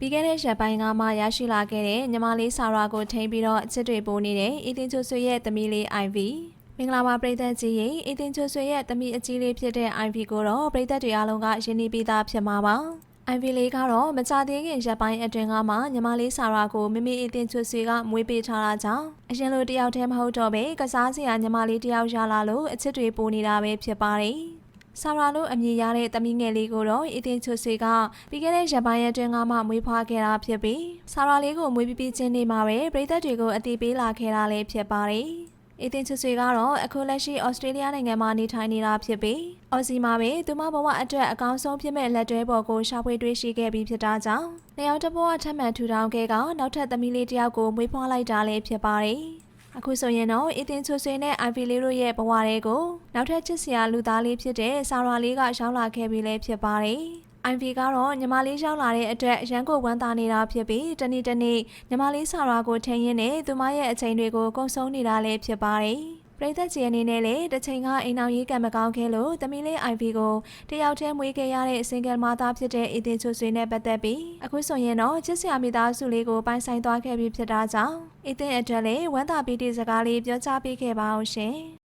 ပြီးခဲ့တဲ့ရက်ပိုင်းကမှရရှိလာခဲ့တဲ့ညီမလေးဆာရာကိုထိန်းပြီးတော့အချစ်တွေပိုးနေတဲ့အီတင်ချိုဆွေရဲ့သမီးလေး IV မင်္ဂလာပါပရိသတ်ကြီးရေအီတင်ချိုဆွေရဲ့သမီးအကြီးလေးဖြစ်တဲ့ IV ကိုတော့ပရိသတ်တွေအားလုံးကယဉ်နီးပြီးသားဖြစ်မှာပါ IV လေးကတော့မကြသေးခင်ရက်ပိုင်းအတွင်းကမှညီမလေးဆာရာကိုမိမိအီတင်ချိုဆွေကမွေးပေးထားတာကြောင့်အရင်လိုတယောက်တည်းမဟုတ်တော့ပဲကစားစရာညီမလေးတယောက်ရလာလို့အချစ်တွေပိုးနေတာပဲဖြစ်ပါတယ် ဆာရာလို့အမည်ရတဲ့သမီးငယ်လေးကိုတော့အီတင်ချိုဆွေကပြီးခဲ့တဲ့ရက်ပိုင်းအတွင်းကမှမွေးဖွားခဲ့တာဖြစ်ပြီးဆာရာလေးကိုမွေးပြီးပြီးချင်းနေမှာပဲပြည်သက်တွေကိုအတိပေးလာခဲ့တာလည်းဖြစ်ပါတယ်။အီတင်ချိုဆွေကတော့အခုလက်ရှိဩစတြေးလျနိုင်ငံမှာနေထိုင်နေတာဖြစ်ပြီးအော်စီမှာပဲသူမဘဝအတွက်အကောင်းဆုံးဖြစ်မဲ့လက်တွဲပေါ်ကိုရှာဖွေတွေ့ရှိခဲ့ပြီးဖြစ်တာကြောင့်လျောက်တစ်ဘဝထပ်မံထူထောင်ခဲ့ကနောက်ထပ်သမီးလေးတစ်ယောက်ကိုမွေးဖွားလိုက်တာလည်းဖြစ်ပါတယ်။ အခုဆိုရင်တော့အီတင်ချွဆွေနဲ့ IV လေးတို့ရဲ့ဘဝတွေကိုနောက်ထပ်ချစ်စရာလူသားလေးဖြစ်တဲ့ဆာရာလေးကရောက်လာခဲ့ပြီလည်းဖြစ်ပါတယ်။ IV ကတော့ညီမလေးရောက်လာတဲ့အတွက်ရန်ကိုဝမ်းသာနေတာဖြစ်ပြီးတနေ့တနေ့ညီမလေးဆာရာကိုထင်ရင်းနဲ့သူမရဲ့အချိန်တွေကိုကုန်ဆုံးနေတာလည်းဖြစ်ပါတယ်။ ပရိသတ်ကြီးအနေနဲ့လည်းတစ်ချိန်ကအိမ်အောင်ရေးကံမကောင်းခဲ့လို့သမီးလေး IV ကိုတယောက်တည်းမွေးခဲ့ရတဲ့ single mother ဖြစ်တဲ့အီတင်ချွဆွေနဲ့ပတ်သက်ပြီးအခုဆိုရင်တော့ချစ်စရာမိသားစုလေးကိုပိုင်ဆိုင်သွားခဲ့ပြီဖြစ်တာကြောင့်အီတင်အတွက်လည်းဝမ်းသာပီတိစကားလေးပြောကြားပေးခဲ့ပါအောင်ရှင်။